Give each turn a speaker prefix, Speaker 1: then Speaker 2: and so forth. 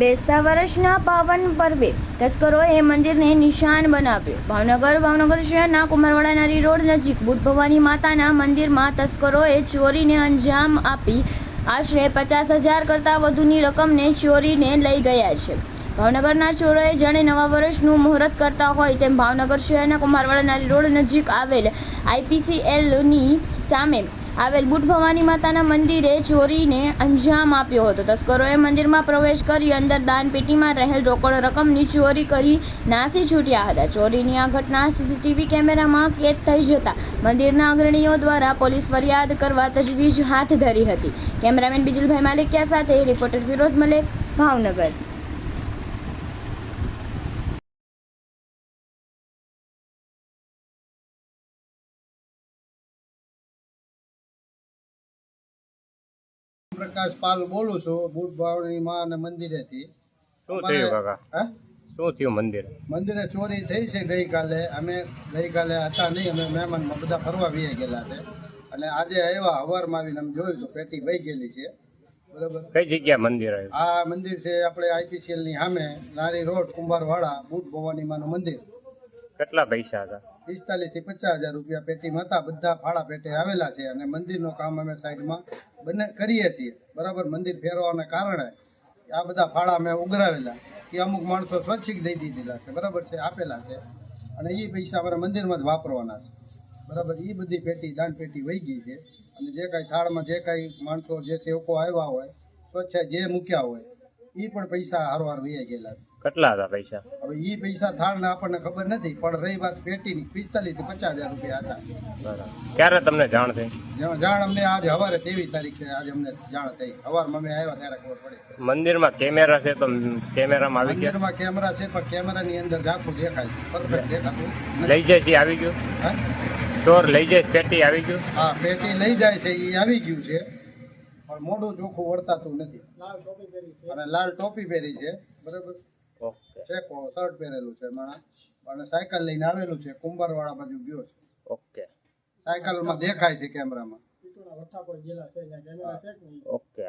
Speaker 1: બેસતા વર્ષના પાવન પર્વે તસ્કરોએ મંદિરને નિશાન બનાવ્યું. ભાવનગર ભાવનગર શહેરના કુમારવાડા રોડ નજીક બુટ ભવાની માતાના મંદિરમાં તસ્કરોએ ચોરીને અંજામ આપી. આશરે પચાસ હજાર કરતાં વધુની રકમને ચોરીને લઈ ગયા છે. ભાવનગરના ચોરોએ જાણે નવા વર્ષનું મુહૂર્ત કરતા હોય તેમ ભાવનગર શહેરના કુમારવાડા રોડ નજીક આવેલ આઈપીસીએલની સામે આવેલ બુટ ભવાની માતાના મંદિરે ચોરીને અંજામ આપ્યો હતો. તસ્કરોએ મંદિરમાં પ્રવેશ કરી અંદર દાનપેટીમાં રહેલ રોકડ રકમની ચોરી કરી નાસી છૂટ્યા હતા. ચોરીની આ ઘટના સીસીટીવી કેમેરામાં કેદ થઈ જતા મંદિરના અગ્રણીઓ દ્વારા પોલીસ ફરિયાદ કરવા તજવીજ હાથ ધરી હતી. કેમેરામેન બિજલભાઈ માલિકિયા સાથે રિપોર્ટર ફિરોઝ મલેક, ભાવનગર.
Speaker 2: પ્રકાશ પાલ બોલું છું બુટ ભાવની માં અને મંદિરેથી.
Speaker 3: શું થયું કાકા?
Speaker 2: હે?
Speaker 3: શું થયું મંદિર?
Speaker 2: મંદિરે ચોરી થઈ છે ગઈકાલે. અમે ગઈકાલે હતા નહીં અમે મહેમાનમાં બધા ફરવા વી ગયેલા છે. અને આજે આવ્યા હવારમાં આવીને અમે જોયું તો પેટી વહી ગયેલી છે. બરોબર?
Speaker 3: કઈ જગ્યા મંદિર
Speaker 2: આ મંદિર છે આપણે આઈપીસીએલની સામે નારી રોડ કુંભારવાડા બુટ ભવાની માનું મંદિર.
Speaker 3: કેટલા પૈસા હતા?
Speaker 2: પિસ્તાલીસથી પચાસ હજાર રૂપિયા પેટીમાં હતા. બધા ફાળા પેટે આવેલા છે અને મંદિરનું કામ અમે સાઈડમાં બંને, કરીએ છીએ. બરાબર, મંદિર ફેરવાના કારણે આ બધા ફાળા અમે ઉઘરાવેલા. એ અમુક માણસો સ્વચ્છિક દઈ દીધેલા છે. બરાબર છે, આપેલા છે. અને એ પૈસા અમારે મંદિરમાં જ વાપરવાના છે. બરાબર એ બધી પેટી, દાન પેટી વહી ગઈ છે. અને જે કાંઈ થાળમાં જે કાંઈ માણસો, જે સેવકો આવ્યા હોય સ્વચ્છ જે મૂક્યા હોય એ પણ પૈસા હારવાર વહી ગયેલા છે.
Speaker 3: કેટલા હતા પૈસા?
Speaker 2: હવે એ પૈસા થાળના આપણને ખબર નથી પણ રહી વાત પેટીની પિસ્તાલીસથી પચાસ હજાર રૂપિયા હતા.
Speaker 3: બરાબર. ક્યારે તમને જાણ થઈ?
Speaker 2: જાણ અમને આજે સવારે તેવી તારીખે આજે અમને જાણ થઈ. સવારમાં અમે આવ્યા ત્યારે ખબર પડી.
Speaker 3: મંદિરમાં કેમેરા છે તો કેમેરામાં આવી ગયા?
Speaker 2: મંદિરમાં કેમેરા છે પણ કેમેરાની અંદર ઝાખું દેખાય પરફેક્ટ દેખાતું
Speaker 3: લઈ જાય છે આવી ગયું?
Speaker 2: હા?
Speaker 3: ચોર લઈ જાય પેટી આવી ગયું?
Speaker 2: હા પેટી લઈ જાય છે એ આવી ગયું છે. પણ મોઢું ચોખ્ખું વળતાતું નથી. અને લાલ ટોપી પહેરી છે. બરાબર?
Speaker 3: ઓકે.
Speaker 2: ચેકો શર્ટ પહેરેલું છે માણસ અને સાયકલ લઈને આવેલું છે કુંભારવાળા બાજુ ગયો છે.
Speaker 3: ઓકે.
Speaker 2: સાયકલમાં દેખાય છે કેમેરામાં.
Speaker 3: ઓકે